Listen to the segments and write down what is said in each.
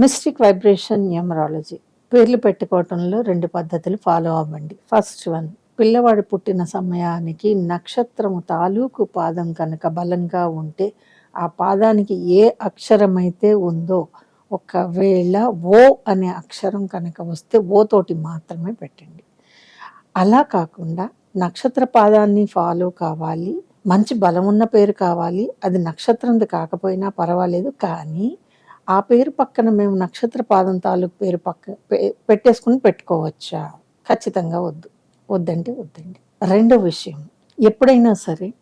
Mystic vibration numerology. పేర్లు పెట్టుకోవటంలో రెండు పద్ధతులు ఫాలో అవ్వండి. ఫస్ట్ వన్ పిల్లవాడు పుట్టిన సమయానికి నక్షత్రము తాలూకు పాదం కనుక బలంగా ఉంటే ఆ పాదానికి ఏ అక్షరమైతే ఉందో ఒకవేళ ఓ అనే అక్షరం కనుక వస్తే ఓ తోటి మాత్రమే పెట్టండి. అలా కాకుండా నక్షత్ర పాదాన్ని ఫాలో కావాలి. మంచి బలం ఉన్న పేరు కావాలి. అది నక్షత్రంది కాకపోయినా పర్వాలేదు కానీ ఆ పేరు పక్కన మేము నక్షత్ర పాదం తాలూకు పేరు పక్క పె- పెట్టేసుకుని పెట్టుకోవచ్చా? ఖచ్చితంగా వద్దు. వద్దంటే వద్దండి. రెండో విషయం. ఎప్పుడైనా సరే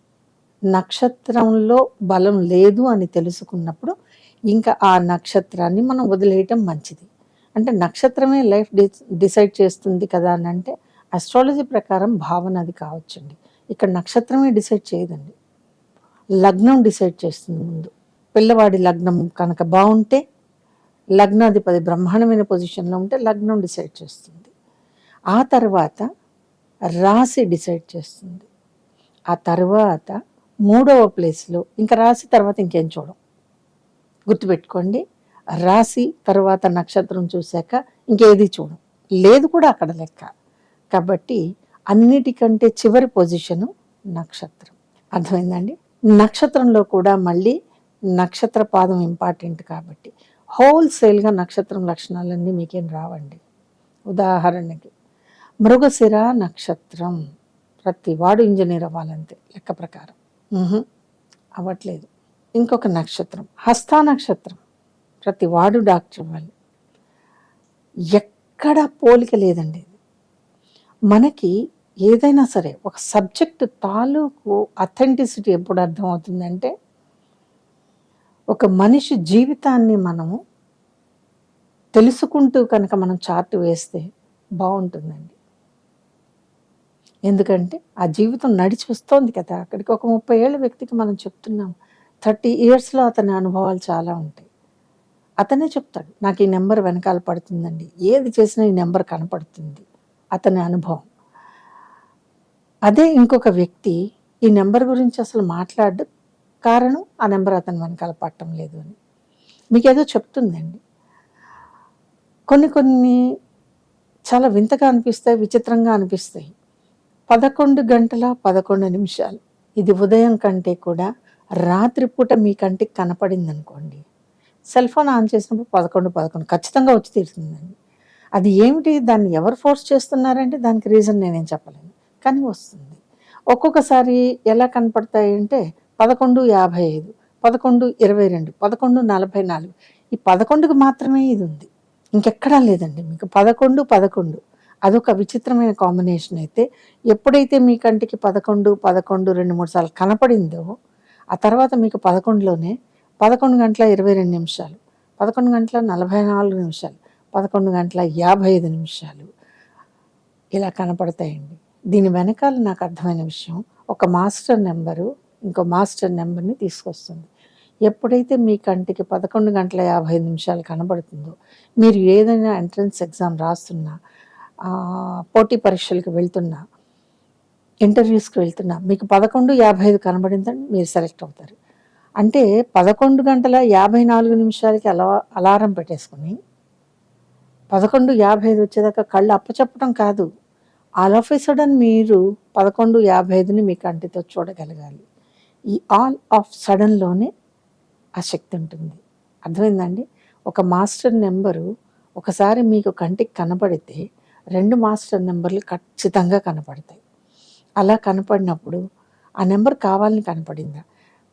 నక్షత్రంలో బలం లేదు అని తెలుసుకున్నప్పుడు ఇంకా ఆ నక్షత్రాన్ని మనం వదిలేయటం మంచిది. అంటే నక్షత్రమే లైఫ్ డిసైడ్ చేస్తుంది కదా అని అంటే అస్ట్రాలజీ ప్రకారం భావన అది కావచ్చండి. ఇక్కడ నక్షత్రమే డిసైడ్ చేయదండి. లగ్నం డిసైడ్ చేస్తుంది ముందు. పిల్లవాడి లగ్నం కనుక బాగుంటే లగ్నాధిపతి బ్రహ్మాండమైన పొజిషన్లో ఉంటే లగ్నం డిసైడ్ చేస్తుంది. ఆ తర్వాత రాశి డిసైడ్ చేస్తుంది. ఆ తర్వాత మూడవ ప్లేస్లో ఇంకా రాశి తర్వాత ఇంకేం చూడం. గుర్తుపెట్టుకోండి రాశి తర్వాత నక్షత్రం చూశాక ఇంకేది చూడం. లేదు కూడా అక్కడ లెక్క. కాబట్టి అన్నిటికంటే చివరి పొజిషను నక్షత్రం. అర్థమైందండి నక్షత్రంలో కూడా మళ్ళీ నక్షత్ర పాదం ఇంపార్టెంట్ కాబట్టి. హోల్సేల్గా నక్షత్రం లక్షణాలన్నీ మీకేం రావండి. ఉదాహరణకి మృగశిర నక్షత్రం. ప్రతి వాడు ఇంజనీర్ అవ్వాలంతే లెక్క ప్రకారం. అవ్వట్లేదు. ఇంకొక నక్షత్రం హస్త నక్షత్రం. ప్రతి వాడు డాక్టర్ అవ్వాలి. ఎక్కడ పోలిక లేదండి ఇది. మనకి ఏదైనా సరే ఒక సబ్జెక్ట్ తాలూకు అథెంటిసిటీ ఎప్పుడు అర్థమవుతుందంటే ఒక మనిషి జీవితాన్ని మనము తెలుసుకుంటూ కనుక మనం చార్ట్ వేస్తే బాగుంటుందండి. ఎందుకంటే ఆ జీవితం నడిచి వస్తోంది కదా. అక్కడికి ఒక ముప్పై ఏళ్ళ వ్యక్తికి మనం చెప్తున్నాం థర్టీ ఇయర్స్లో అతని అనుభవాలు చాలా ఉంటాయి. అతనే చెప్తాడు నాకు ఈ నెంబర్ వెనకాల పడుతుందండి. ఏది చేసినా ఈ నెంబర్ కనపడుతుంది. అతని అనుభవం. అదే ఇంకొక వ్యక్తి ఈ నెంబర్ గురించి అసలు మాట్లాడు కారణం ఆ నెంబర్ అతను వెనకాల పట్టడం లేదు అని. మీకు ఏదో చెప్తుందండి. కొన్ని కొన్ని చాలా వింతగా అనిపిస్తాయి విచిత్రంగా అనిపిస్తాయి. పదకొండు గంటల పదకొండు నిమిషాలు. ఇది ఉదయం కంటే కూడా రాత్రిపూట మీ కంటికి కనపడింది అనుకోండి సెల్ ఫోన్ ఆన్ చేసినప్పుడు పదకొండు పదకొండు ఖచ్చితంగా వచ్చి తీరుతుందండి. అది ఏమిటి? దాన్ని ఎవరు ఫోర్స్ చేస్తున్నారంటే దానికి రీజన్ నేనేం చెప్పలేను. కానీ వస్తుంది. ఒక్కొక్కసారి ఎలా కనపడతాయి అంటే పదకొండు యాభై ఐదు పదకొండు ఇరవై రెండు పదకొండు నలభై నాలుగు. ఈ పదకొండుకి మాత్రమే ఇది ఉంది. ఇంకెక్కడా లేదండి మీకు. పదకొండు పదకొండు. అదొక విచిత్రమైన కాంబినేషన్ అయితే ఎప్పుడైతే మీ కంటికి పదకొండు పదకొండు రెండు మూడు సార్లు కనపడిందో ఆ తర్వాత మీకు పదకొండులోనే పదకొండు గంటల ఇరవై రెండు నిమిషాలు పదకొండు గంటల నలభై నాలుగు నిమిషాలు పదకొండు గంటల యాభై ఐదు నిమిషాలు ఇలా కనపడతాయండి. దీని వెనకాల నాకు అర్థమైన విషయం ఒక మాస్టర్ నెంబరు ఇంకో మాస్టర్ నెంబర్ని తీసుకొస్తుంది. ఎప్పుడైతే మీ కంటికి పదకొండు గంటల యాభై ఐదు నిమిషాలు కనబడుతుందో మీరు ఏదైనా ఎంట్రన్స్ ఎగ్జామ్ రాస్తున్నా పోటీ పరీక్షలకు వెళ్తున్నా ఇంటర్వ్యూస్కి వెళ్తున్నా మీకు పదకొండు యాభై ఐదు కనబడిందని మీరు సెలెక్ట్ అవుతారు. అంటే పదకొండు గంటల యాభై నాలుగు నిమిషాలకి అలా అలారం పెట్టేసుకుని పదకొండు యాభై ఐదు వచ్చేదాకా కళ్ళు అప్పచెప్పడం కాదు. ఆల్ ఆఫ్ ఎ సడన్ మీరు పదకొండు యాభై ఐదుని మీ కంటితో చూడగలగాలి. ఈ ఆల్ ఆఫ్ సడన్లోనే ఆ శక్తి ఉంటుంది. అర్థమైందండి? ఒక మాస్టర్ నెంబరు ఒకసారి మీకు కంటికి కనపడితే రెండు మాస్టర్ నెంబర్లు ఖచ్చితంగా కనపడతాయి. అలా కనపడినప్పుడు ఆ నెంబర్ కావాలని కనపడిందా?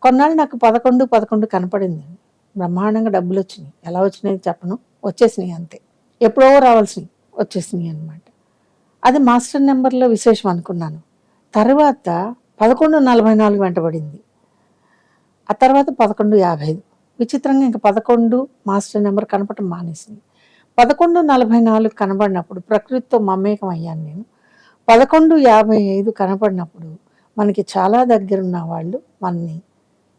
కొన్నాళ్ళు నాకు పదకొండు పదకొండు కనపడింది. బ్రహ్మాండంగా డబ్బులు వచ్చినాయి. ఎలా వచ్చినాయి చెప్పను. వచ్చేసినాయి అంతే. ఎప్పుడో రావాల్సినవి వచ్చేసినాయి అనమాట అది మాస్టర్ నెంబర్లో విశేషం అనుకున్నాను. తర్వాత పదకొండు నలభై నాలుగు వెంటబడింది. ఆ తర్వాత పదకొండు యాభై ఐదు. విచిత్రంగా ఇంకా పదకొండు మాస్టర్ నెంబర్ కనపడటం మానేసింది. పదకొండు నలభై నాలుగు కనబడినప్పుడు ప్రకృతితో మమేకం అయ్యాను నేను. పదకొండు యాభై ఐదు కనపడినప్పుడు మనకి చాలా దగ్గరున్న వాళ్ళు మనని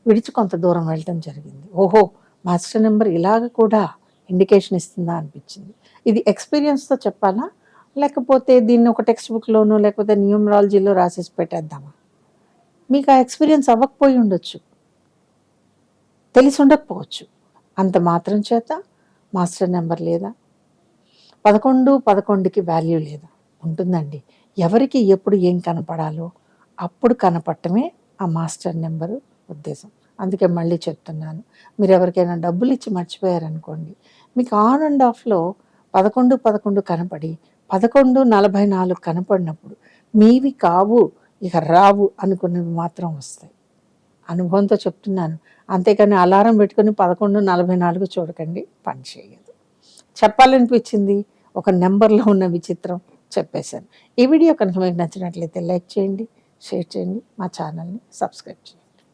విడిచి కొంత దూరం వెళ్ళటం జరిగింది. ఓహో మాస్టర్ నెంబర్ ఇలాగ కూడా ఇండికేషన్ ఇస్తుందా అనిపించింది. ఇది ఎక్స్పీరియన్స్తో చెప్పాలా? లేకపోతే దీన్ని ఒక టెక్స్ట్ బుక్లోనో లేకపోతే న్యూమరాలజీలో రాసేసి పెట్టేద్దామా? మీకు ఆ ఎక్స్పీరియన్స్ అవ్వకపోయి ఉండొచ్చు. తెలిసి ఉండకపోవచ్చు. అంత మాత్రం చేత మాస్టర్ నెంబర్ లేదా? పదకొండు పదకొండుకి వాల్యూ లేదా? ఉంటుందండి. ఎవరికి ఎప్పుడు ఏం కనపడాలో అప్పుడు కనపడటమే ఆ మాస్టర్ నెంబరు ఉద్దేశం. అందుకే మళ్ళీ చెప్తున్నాను. మీరు ఎవరికైనా డబ్బులు ఇచ్చి మర్చిపోయారనుకోండి మీకు ఆన్ అండ్ ఆఫ్లో పదకొండు పదకొండు కనపడి పదకొండు నలభై నాలుగు కనపడినప్పుడు మీవి కావు ఇక రావు అనుకున్నవి మాత్రం వస్తాయి. అనుభవంతో చెప్తున్నాను. అంతేకాని అలారం పెట్టుకొని పదకొండు నలభై నాలుగు చూడకండి పని చేయదు. చెప్పాలనిపించింది? ఒక నెంబర్లో ఉన్న విచిత్రం చెప్పేశాను. ఈ వీడియో కనుక మీకు నచ్చినట్లయితే లైక్ చేయండి షేర్ చేయండి మా ఛానల్ని సబ్స్క్రైబ్ చేయండి.